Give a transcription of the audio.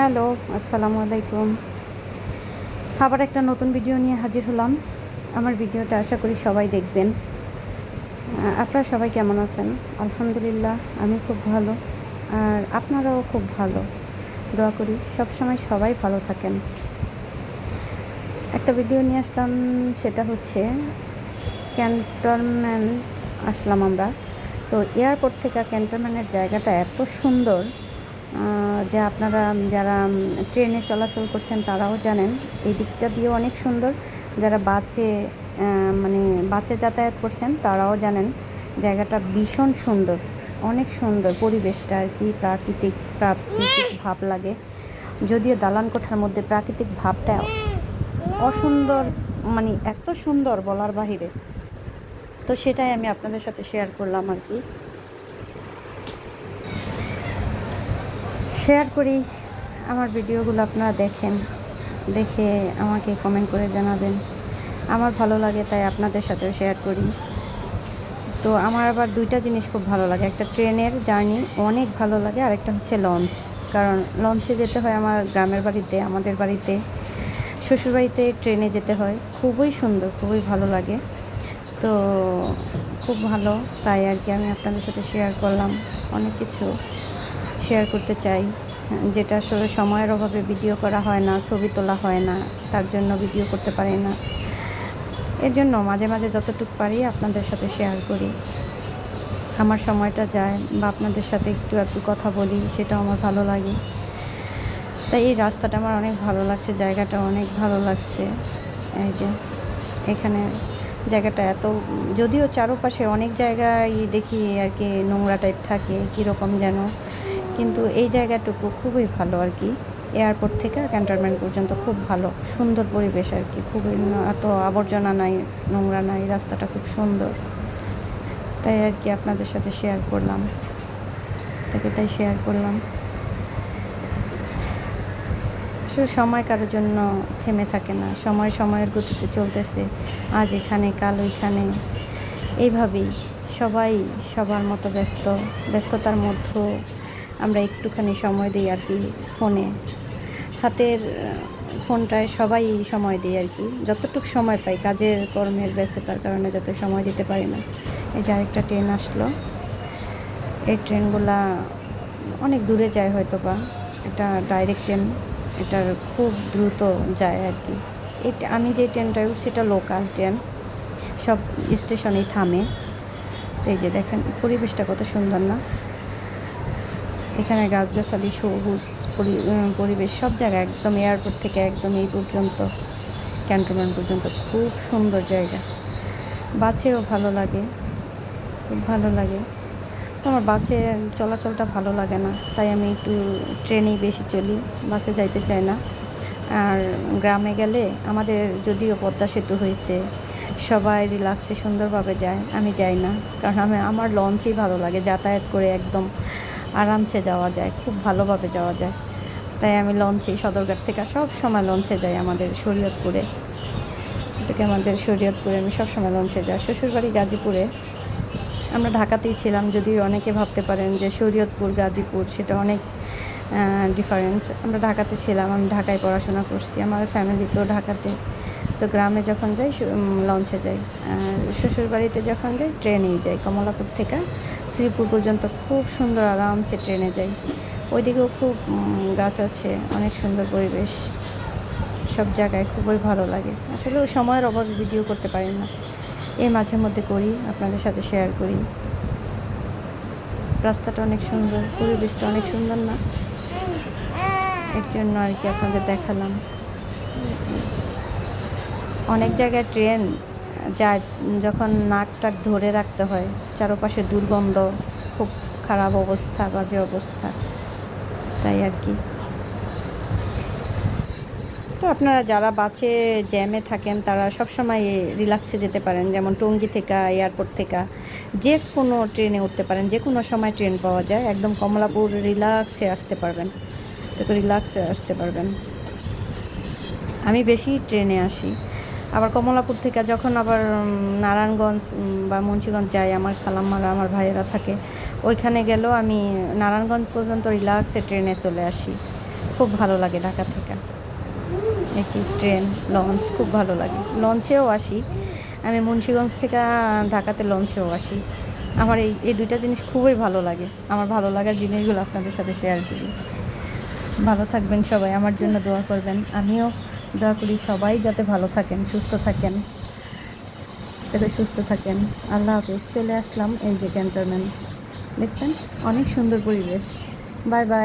Hello, আসসালামু আলাইকুম। আবার একটা নতুন ভিডিও নিয়ে হাজির হলাম। আমার ভিডিওটা আশা করি সবাই দেখবেন। আপনারা সবাই কেমন আছেন? আলহামদুলিল্লাহ, আমি খুব ভালো। আর আপনারাও খুব ভালো। দোয়া করি সব সময় সবাই ভালো থাকেন। একটা ভিডিও নিয়ে আসলাম, সেটা হচ্ছে ক্যান্টনম্যান আসলাম আমরা। তো এয়ারপোর্ট থেকে ক্যান্টনম্যানের জায়গাটা এত সুন্দর। যে আপনারা, যারা ট্রেনে চলাচল করছেন, তারাও জানেন, এই দিকটা দিয়েও অনেক সুন্দর। যারা বাসে মানে বাসে যাতায়াত করছেন, তারাও জানেন, জায়গাটা ভীষণ সুন্দর, অনেক সুন্দর পরিবেশটা আর কি, প্রাকৃতিক প্রাকৃতিক ভাব লাগে। যদিও দালান কোঠার মধ্যে প্রাকৃতিক ভাবটা অসুন্দর মানে এত সুন্দর বলার বাহিরে। তো সেটাই আমি আপনাদের সাথে শেয়ার করলাম আর কি। শেয়ার করি আমার ভিডিওগুলো আপনারা দেখেন, দেখে আমাকে কমেন্ট করে জানাবেন। আমার ভালো লাগে তাই আপনাদের সাথেও শেয়ার করি। তো আমার আবার দুইটা জিনিস খুব ভালো লাগে, একটা ট্রেনের জার্নি অনেক ভালো লাগে আর একটা হচ্ছে লঞ্চ। কারণ লঞ্চে যেতে হয় আমার গ্রামের বাড়িতে, আমাদের বাড়িতে, শ্বশুরবাড়িতে ট্রেনে যেতে হয়। খুবই সুন্দর, খুবই ভালো লাগে। তো খুব ভালো, তাই আর কি আমি আপনাদের সাথে শেয়ার করলাম। অনেক কিছু শেয়ার করতে চাই, যেটা আসলে সময়ের অভাবে ভিডিও করা হয় না, ছবি তোলা হয় না, তার জন্য ভিডিও করতে পারি না। এর জন্য মাঝে মাঝে যতটুকু পারি আপনাদের সাথে শেয়ার করি। আমার সময়টা যায় বা আপনাদের সাথে একটু একটু কথা বলি, সেটাও আমার ভালো লাগে। তাই এই রাস্তাটা আমার অনেক ভালো লাগছে, জায়গাটা অনেক ভালো লাগছে। এই যে এখানে জায়গাটা এত, যদিও চারপাশে অনেক জায়গায় দেখি আর কি নোংরা টাইপ থাকে, কীরকম যেন। কিন্তু এই জায়গাটুকু খুবই ভালো আর কি। এয়ারপোর্ট থেকে ক্যান্টনমেন্ট পর্যন্ত খুব ভালো, সুন্দর পরিবেশ আর কি, খুবই এত আবর্জনা নাই, নোংরা নাই, রাস্তাটা খুব সুন্দর। তাই আর কি আপনাদের সাথে শেয়ার করলাম। তাকে তাই শেয়ার করলাম। আসলে সময় কারোর জন্য থেমে থাকে না, সময় সময়ের গতিতে চলতেছে, আজ এখানে, কাল ওইখানে। এইভাবেই সবাই সবার মতো ব্যস্ত, ব্যস্ততার মধ্যেও আমরা একটুখানি সময় দিই আর কি ফোনে। হাতের ফোনটায় সবাই সময় দিই আর কি। যতটুকু সময় পাই, কাজের, কর্মের ব্যস্ততার কারণে যত সময় দিতে পারি না। এই যে আরেকটা ট্রেন আসলো। এই ট্রেনগুলা অনেক দূরে যায় হয়তো বা এটা ডাইরেক্ট ট্রেন এটার খুব দ্রুত যায় আর কি। এটা আমি যে ট্রেনটা ইউজ সেটা লোকাল ট্রেন। সব স্টেশনেই থামে। তো এই যে দেখেন, পরিবেশটা কত সুন্দর না। এখানে গাছগাছালি, সবুজ পরি- পরিবেশ, সব জায়গায় একদম এয়ারপোর্ট থেকে একদম এই পর্যন্ত ক্যান্টনমেন্ট পর্যন্ত, খুব সুন্দর জায়গা। বাসেও ভালো লাগে, খুব ভালো লাগে। আমার বাসে চলাচলটা ভালো লাগে না, তাই আমি একটু ট্রেনেই বেশি চলি, বাসে যাইতে চাই না। আর গ্রামে গেলে আমাদের যদিও পদ্মা সেতু হয়েছে, সবাই রিল্যাক্সে সুন্দরভাবে যায়, আমি যাই না। কারণ আমি, আমার লঞ্চেই ভালো লাগে, যাতায়াত করে একদম আরামসে যাওয়া যায়, খুব ভালোভাবে যাওয়া যায়। তাই আমি লঞ্চে, সদরঘাট থেকে সব সময় লঞ্চে যাই আমাদের শরীয়তপুরে। থেকে আমাদের শরীয়তপুরে আমি সব সময় লঞ্চে যাই। শ্বশুরবাড়ি গাজীপুরে। আমরা ঢাকাতেই ছিলাম, যদিও অনেকে ভাবতে পারেন যে শরীয়তপুর, গাজীপুর সেটা অনেক ডিফারেন্স আমরা ঢাকাতে ছিলাম, আমি ঢাকায় পড়াশোনা করছি, আমার ফ্যামিলি তো ঢাকাতে। তো গ্রামে যখন যাই লঞ্চে যাই। শ্বশুরবাড়িতে যখন যাই, ট্রেনেই যাই, কমলাপুর থেকে শ্রীপুর পর্যন্ত খুব সুন্দর আরামসে ট্রেনে যাই। ওইদিকেও খুব গাছ আছে, অনেক সুন্দর পরিবেশ। সব জায়গায় খুবই ভালো লাগে। আসলে ওই সময়ের অভাবে ভিডিও করতে পারি না। এই মাঝে মধ্যে করি, আপনাদের সাথে শেয়ার করি। রাস্তাটা অনেক সুন্দর, পরিবেশটা অনেক সুন্দর না? এর জন্য আর কি আপনাদের দেখালাম। অনেক জায়গায় ট্রেন যায় যখন নাক টাক ধরে রাখতে হয়, চারপাশে দুর্গন্ধ, খুব খারাপ অবস্থা, বাজে অবস্থা, তাই আর কি। তো আপনারা যারা বাসে, জ্যামে থাকেন, তারা সবসময় রিল্যাক্সে যেতে পারেন, যেমন টঙ্গী থেকে এয়ারপোর্ট থেকে। যে কোনো ট্রেনে উঠতে পারেন যে কোনো সময় ট্রেন পাওয়া যায়, একদম কমলাপুর রিল্যাক্সে আসতে পারবেন। তো রিল্যাক্সে আসতে পারবেন। আমি বেশি ট্রেনে আসি। আবার কমলাপুর থেকে যখন আবার নারায়ণগঞ্জ বা মুন্সিগঞ্জ যাই, আমার খালাম্মারা, আমার ভাইয়েরা থাকে, ওইখানে গেলেও আমি নারায়ণগঞ্জ পর্যন্ত রিল্যাক্সে ট্রেনে চলে আসি। খুব ভালো লাগে ঢাকা থেকে। একটি ট্রেন, লঞ্চ, খুব ভালো লাগে। লঞ্চেও আসি। আমি মুন্সিগঞ্জ থেকে ঢাকাতে লঞ্চেও আসি। আমার এই এই দুইটা জিনিস খুবই ভালো লাগে। আমার ভালো লাগার জিনিসগুলো আপনাদের সাথে শেয়ার করি। ভালো থাকবেন সবাই। আমার জন্য দোয়া করবেন। আমিও দোয়া করি সবাই যাতে ভালো থাকেন, সুস্থ থাকেন। যাতে সুস্থ থাকেন। আল্লাহ হাফিজ, চলে আসলাম এই যে ক্যান্টনমেন্ট। দেখছেন? অনেক সুন্দর পরিবেশ। Bye bye.